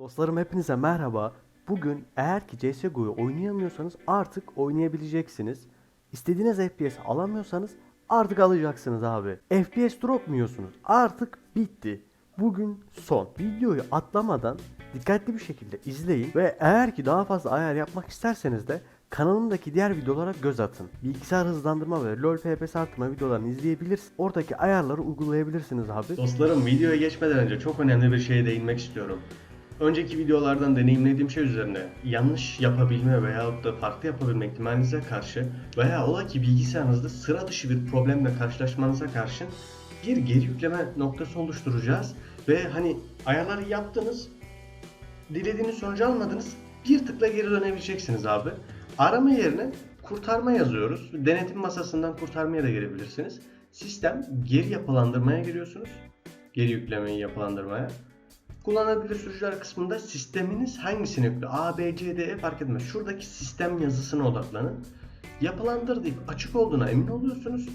Dostlarım hepinize merhaba. Bugün eğer ki CSGO'yu oynayamıyorsanız artık oynayabileceksiniz. İstediğiniz FPS alamıyorsanız artık alacaksınız abi. FPS drop mu yiyorsunuz? Artık bitti. Bugün son. Videoyu atlamadan dikkatli bir şekilde izleyin ve eğer ki daha fazla ayar yapmak isterseniz de kanalımdaki diğer videolara göz atın. Bilgisayar hızlandırma ve LoL FPS arttırma videolarını izleyebilirsiniz. Oradaki ayarları uygulayabilirsiniz abi. Dostlarım videoya geçmeden önce çok önemli bir şeye değinmek istiyorum. Önceki videolardan deneyimlediğim şey üzerine yanlış yapabilme veya da farklı yapabilme ihtimalinize karşı veya ola ki bilgisayarınızda sıra dışı bir problemle karşılaşmanıza karşın bir geri yükleme noktası oluşturacağız ve hani ayarları yaptınız dilediğiniz sonucu almadınız bir tıkla geri dönebileceksiniz abi. Arama yerine kurtarma yazıyoruz. Denetim masasından kurtarmaya da girebilirsiniz. Sistem geri yapılandırmaya giriyorsunuz. Geri yüklemeyi yapılandırmaya. Kullanılabilir sürücüler kısmında sisteminiz hangisini yüklüyor? A, B, C, D, E fark etmez. Şuradaki sistem yazısına odaklanın. Yapılandır deyip açık olduğuna emin oluyorsunuz.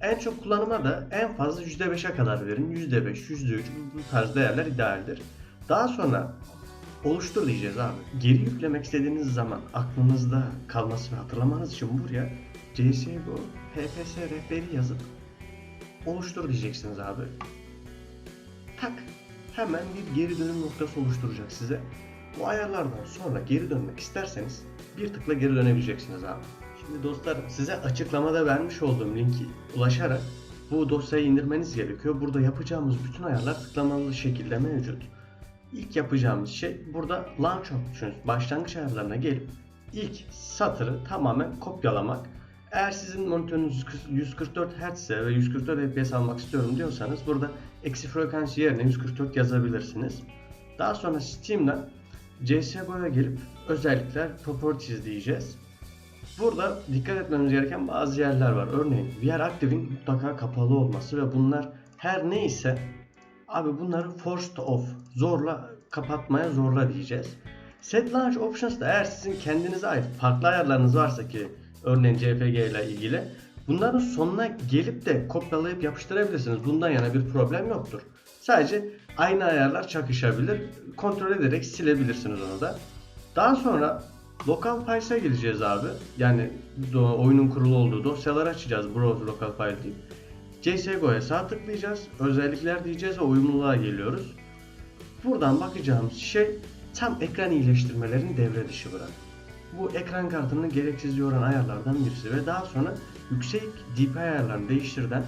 En çok kullanıma da en fazla %5'e kadar verin. %5, %3 bu, bu tarz değerler idealdir. Daha sonra oluştur diyeceğiz abi. Geri yüklemek istediğiniz zaman aklınızda kalması ve hatırlamanız için buraya CSGO PPS rehberi yazıp oluştur diyeceksiniz abi. Tak hemen bir geri dönüm noktası oluşturacak size. Bu ayarlardan sonra geri dönmek isterseniz bir tıkla geri dönebileceksiniz abi. Şimdi dostlar size açıklamada vermiş olduğum linki ulaşarak bu dosyayı indirmeniz gerekiyor. Burada yapacağımız bütün ayarlar tıklamalı şekilde mevcut. İlk yapacağımız şey burada Launch Options başlangıç ayarlarına gelip ilk satırı tamamen kopyalamak. Eğer sizin monitörünüz 144 Hz ise ve 144 FPS almak istiyorum diyorsanız burada eksi frekans yerine 144 yazabilirsiniz. Daha sonra Steam'den CSGO'ya gelip özellikler Properties diyeceğiz. Burada dikkat etmemiz gereken bazı yerler var. Örneğin VR Active'in mutlaka kapalı olması ve bunlar her neyse abi bunları forced off zorla kapatmaya zorla diyeceğiz. Set Launch Options'da eğer sizin kendinize ait farklı ayarlarınız varsa ki örneğin CFG ile ilgili bunların sonuna gelip de kopyalayıp yapıştırabilirsiniz. Bundan yana bir problem yoktur. Sadece aynı ayarlar çakışabilir. Kontrol ederek silebilirsiniz onu da. Daha sonra Local Files'e gireceğiz abi. Yani oyunun kurulu olduğu dosyaları açacağız. Browse Local File deyip. CSGO'ya sağ tıklayacağız. Özellikler diyeceğiz ve uyumluluğa geliyoruz. Buradan bakacağımız şey tam ekran iyileştirmelerini devre dışı bırak. Bu ekran kartını gereksiz yoran ayarlardan birisi ve daha sonra yüksek DPI ayarlarını değiştirden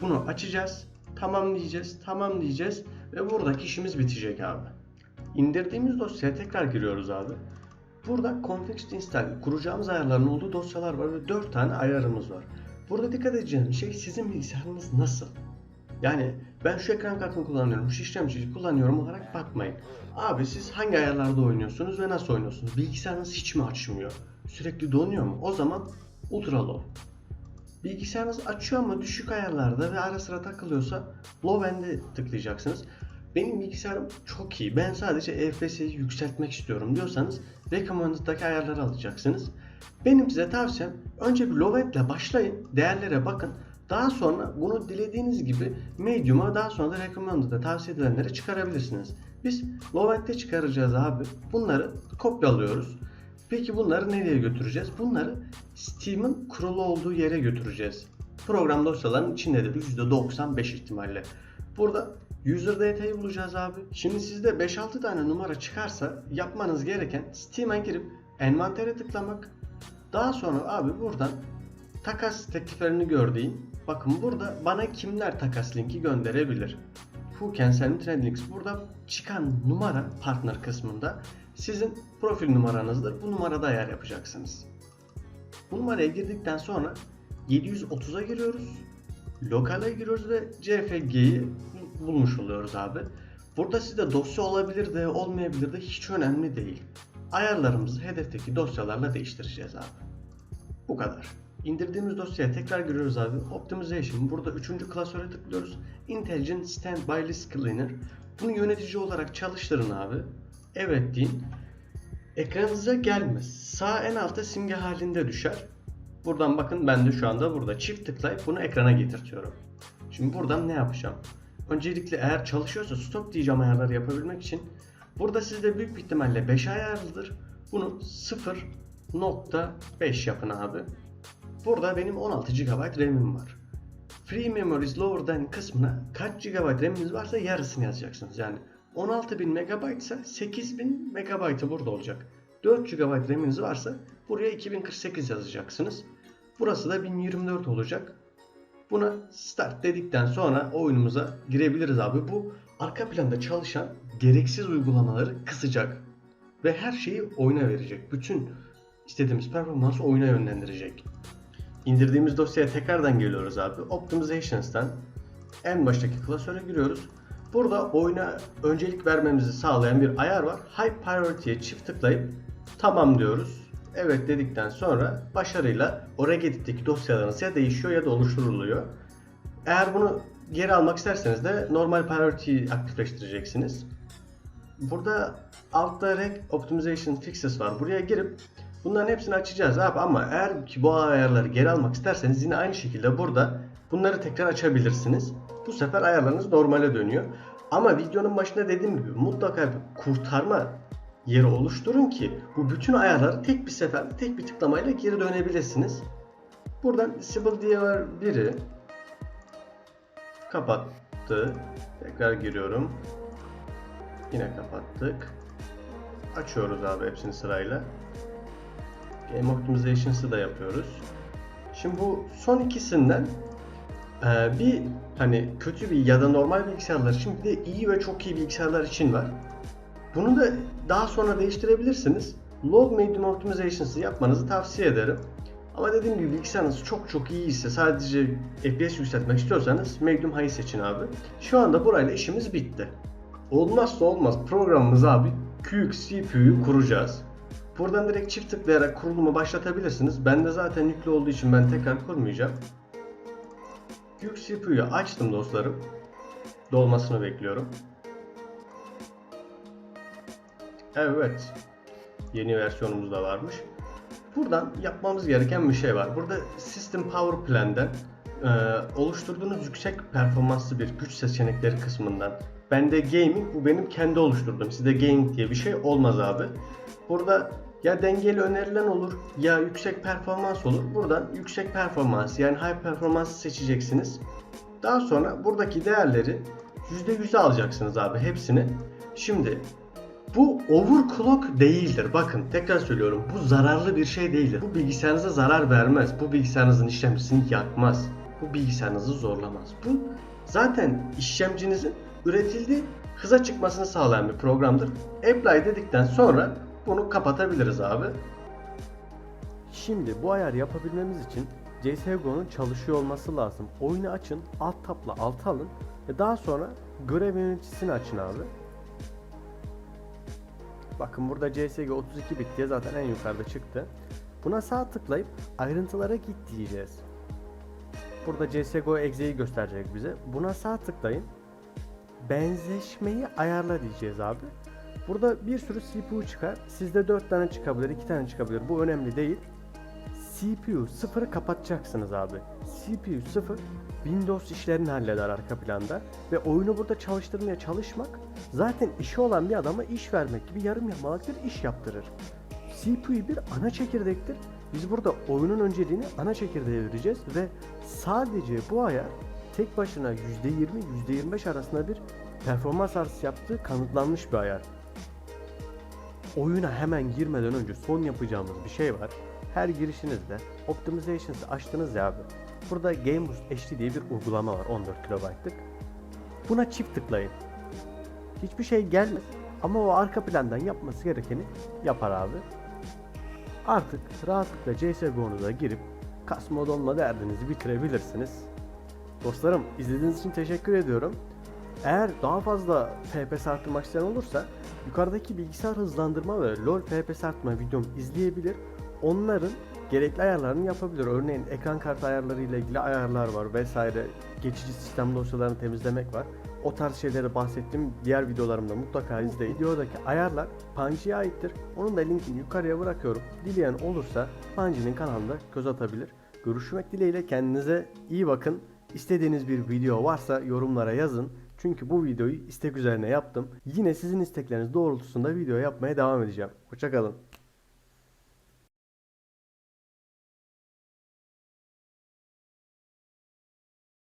bunu açacağız. Tamam diyeceğiz, tamam diyeceğiz ve buradaki işimiz bitecek abi. İndirdiğimiz dosyaya tekrar giriyoruz abi. Burada config to install kuracağımız ayarların olduğu dosyalar var ve 4 tane ayarımız var. Burada dikkat edeceğiniz şey sizin bilgisayarınız nasıl? Yani ben şu ekran kartını kullanıyorum, şu işlemciyi kullanıyorum olarak bakmayın. Abi siz hangi ayarlarda oynuyorsunuz ve nasıl oynuyorsunuz? Bilgisayarınız hiç mi açmıyor? Sürekli donuyor mu? O zaman ultra low. Bilgisayarınız açıyor ama düşük ayarlarda ve ara sıra takılıyorsa low end'e tıklayacaksınız. Benim bilgisayarım çok iyi. Ben sadece FPS'yi yükseltmek istiyorum diyorsanız recommended'daki ayarları alacaksınız. Benim size tavsiyem önce bir low end ile başlayın. Değerlere bakın. Daha sonra bunu dilediğiniz gibi medium'a daha sonra da recommended'da tavsiye edilenlere çıkarabilirsiniz. Biz low end'de çıkaracağız abi. Bunları kopyalıyoruz. Peki bunları nereye götüreceğiz? Bunları Steam'in kurulu olduğu yere götüreceğiz. Program dosyalarının içindedir %95 ihtimalle. Burada User data'yı bulacağız abi. Şimdi sizde 5-6 tane numara çıkarsa yapmanız gereken Steam'e girip envantere tıklamak. Daha sonra abi buradan takas tekliflerini gördüğün bakın burada bana kimler takas linki gönderebilir. Who can send me. Burada çıkan numara partner kısmında sizin profil numaranızdır. Bu numarada ayar yapacaksınız. Bu numaraya girdikten sonra 730'a giriyoruz. Lokale giriyoruz ve CFG'yi bulmuş oluyoruz abi. Burada sizde dosya olabilir de olmayabilir de hiç önemli değil. Ayarlarımızı hedefteki dosyalarla değiştireceğiz abi. Bu kadar. İndirdiğimiz dosyaya tekrar giriyoruz abi. Optimization. Burada üçüncü klasöre tıklıyoruz. Intelligent Standby List Cleaner. Bunu yönetici olarak çalıştırın abi. Evet deyin. Ekranınıza gelmez. Sağ en altta simge halinde düşer. Buradan bakın ben de şu anda burada çift tıklayıp bunu ekrana getirtiyorum. Şimdi buradan ne yapacağım? Öncelikle eğer çalışıyorsa stop diyeceğim ayarları yapabilmek için Burada sizde büyük bir ihtimalle 5 ayarlıdır. Bunu 0.5 yapın abi. Burada benim 16 GB RAM'im var. Free memory is lower than kısmına kaç GB RAM'iniz varsa yarısını yazacaksınız. Yani 16.000 MB ise 8.000 MB burada olacak. 4 GB RAM'iniz varsa buraya 2048 yazacaksınız. Burası da 1024 olacak. Buna start dedikten sonra oyunumuza girebiliriz abi. Bu arka planda çalışan gereksiz uygulamaları kısacak ve her şeyi oyuna verecek. Bütün istediğimiz performansı oyuna yönlendirecek. İndirdiğimiz dosyaya tekrardan geliyoruz abi. Optimizations'tan en baştaki klasöre giriyoruz. Burada oyuna öncelik vermemizi sağlayan bir ayar var. High Priority'ye çift tıklayıp tamam diyoruz. Evet dedikten sonra başarıyla o Regedit'teki dosyalarınız ya değişiyor ya da oluşturuluyor. Eğer bunu geri almak isterseniz de normal priority'yi aktifleştireceksiniz. Burada altta Reg Optimization Fixes var. Buraya girip bunların hepsini açacağız abi ama eğer ki bu ayarları geri almak isterseniz yine aynı şekilde burada bunları tekrar açabilirsiniz. Bu sefer ayarlarınız normale dönüyor. Ama videonun başında dediğim gibi mutlaka bir kurtarma yeri oluşturun ki bu bütün ayarları tek bir seferde tek bir tıklamayla geri dönebilirsiniz. Buradan Disable diye var biri kapattı. Tekrar giriyorum. Yine kapattık. Açıyoruz abi hepsini sırayla. Game Optimizations'ı da yapıyoruz. Şimdi bu son ikisinden e, bir hani kötü bir ya da normal bilgisayarlar için bir de iyi ve çok iyi bilgisayarlar için var. Bunu da daha sonra değiştirebilirsiniz. Low Medium Optimizations'ı yapmanızı tavsiye ederim. Ama dediğim gibi bilgisayarınız çok çok iyi ise sadece FPS yükseltmek istiyorsanız Medium High seçin abi. Şu anda burayla işimiz bitti. Olmazsa olmaz programımız abi QX CPU'yu kuracağız. Buradan direkt çift tıklayarak kurulumu başlatabilirsiniz. Bende zaten yüklü olduğu için ben tekrar kurmayacağım. QX CPU'yu açtım dostlarım. Dolmasını bekliyorum. Evet. Yeni versiyonumuz da varmış. Buradan yapmamız gereken bir şey var. Burada System Power Plan'den e, oluşturduğunuz yüksek performanslı bir güç seçenekleri kısmından. Bende gaming bu benim kendi oluşturduğum. Sizde gaming diye bir şey olmaz abi. Burada ya dengeli önerilen olur ya yüksek performans olur. Buradan yüksek performans yani high performans seçeceksiniz. Daha sonra buradaki değerleri %100'e alacaksınız abi hepsini. Şimdi bu overclock değildir. Bakın tekrar söylüyorum. Bu zararlı bir şey değildir. Bu bilgisayarınıza zarar vermez. Bu bilgisayarınızın işlemcisini yakmaz. Bu bilgisayarınızı zorlamaz. Bu zaten işlemcinizin üretildiği hıza çıkmasını sağlayan bir programdır. Apply dedikten sonra bunu kapatabiliriz abi. Şimdi bu ayar yapabilmemiz için CSGO'nun çalışıyor olması lazım. Oyunu açın, alt tapla alt alın ve daha sonra görev yöneticisini açın abi. Bakın burada CSGO 32 bit diye zaten en yukarıda çıktı. Buna sağ tıklayıp ayrıntılara git diyeceğiz. Burada CSGO exe'yi gösterecek bize. Buna sağ tıklayın. Benzeşmeyi ayarla diyeceğiz abi. Burada bir sürü CPU çıkar. Sizde 4 tane çıkabilir, 2 tane çıkabilir. Bu önemli değil. CPU 0'ı kapatacaksınız abi. CPU 0 Windows işlerini halleder arka planda ve oyunu burada çalıştırmaya çalışmak zaten işi olan bir adama iş vermek gibi yarım yamalak bir iş yaptırır. CPU bir ana çekirdektir. Biz burada oyunun önceliğini ana çekirdeğe vereceğiz ve sadece bu ayar tek başına %20 %25 arasında bir performans artışı yaptığı kanıtlanmış bir ayar. Oyuna hemen girmeden önce son yapacağımız bir şey var. Her girişinizde Optimizations'ı açtınız ya abi. Burada Game Boost HD diye bir uygulama var 14 KB'lık. Buna çift tıklayın. Hiçbir şey gelmez ama o arka plandan yapması gerekeni yapar abi. Artık rahatlıkla CSGO'nuza girip kasma donma derdinizi bitirebilirsiniz. Dostlarım izlediğiniz için teşekkür ediyorum. Eğer daha fazla FPS arttırmak isteyen olursa yukarıdaki bilgisayar hızlandırma ve LoL FPS arttırma videomu izleyebilir. Onların gerekli ayarlarını yapabilir. Örneğin ekran kartı ayarları ile ilgili ayarlar var vesaire. Geçici sistem dosyalarını temizlemek var. O tarz şeyleri bahsettiğim diğer videolarımda mutlaka izleyin. Videodaki ayarlar Panci'ye aittir. Onun da linkini yukarıya bırakıyorum. Dileyen olursa Panci'nin kanalında göz atabilir. Görüşmek dileğiyle kendinize iyi bakın. İstediğiniz bir video varsa yorumlara yazın. Çünkü bu videoyu istek üzerine yaptım. Yine sizin istekleriniz doğrultusunda video yapmaya devam edeceğim. Hoşçakalın.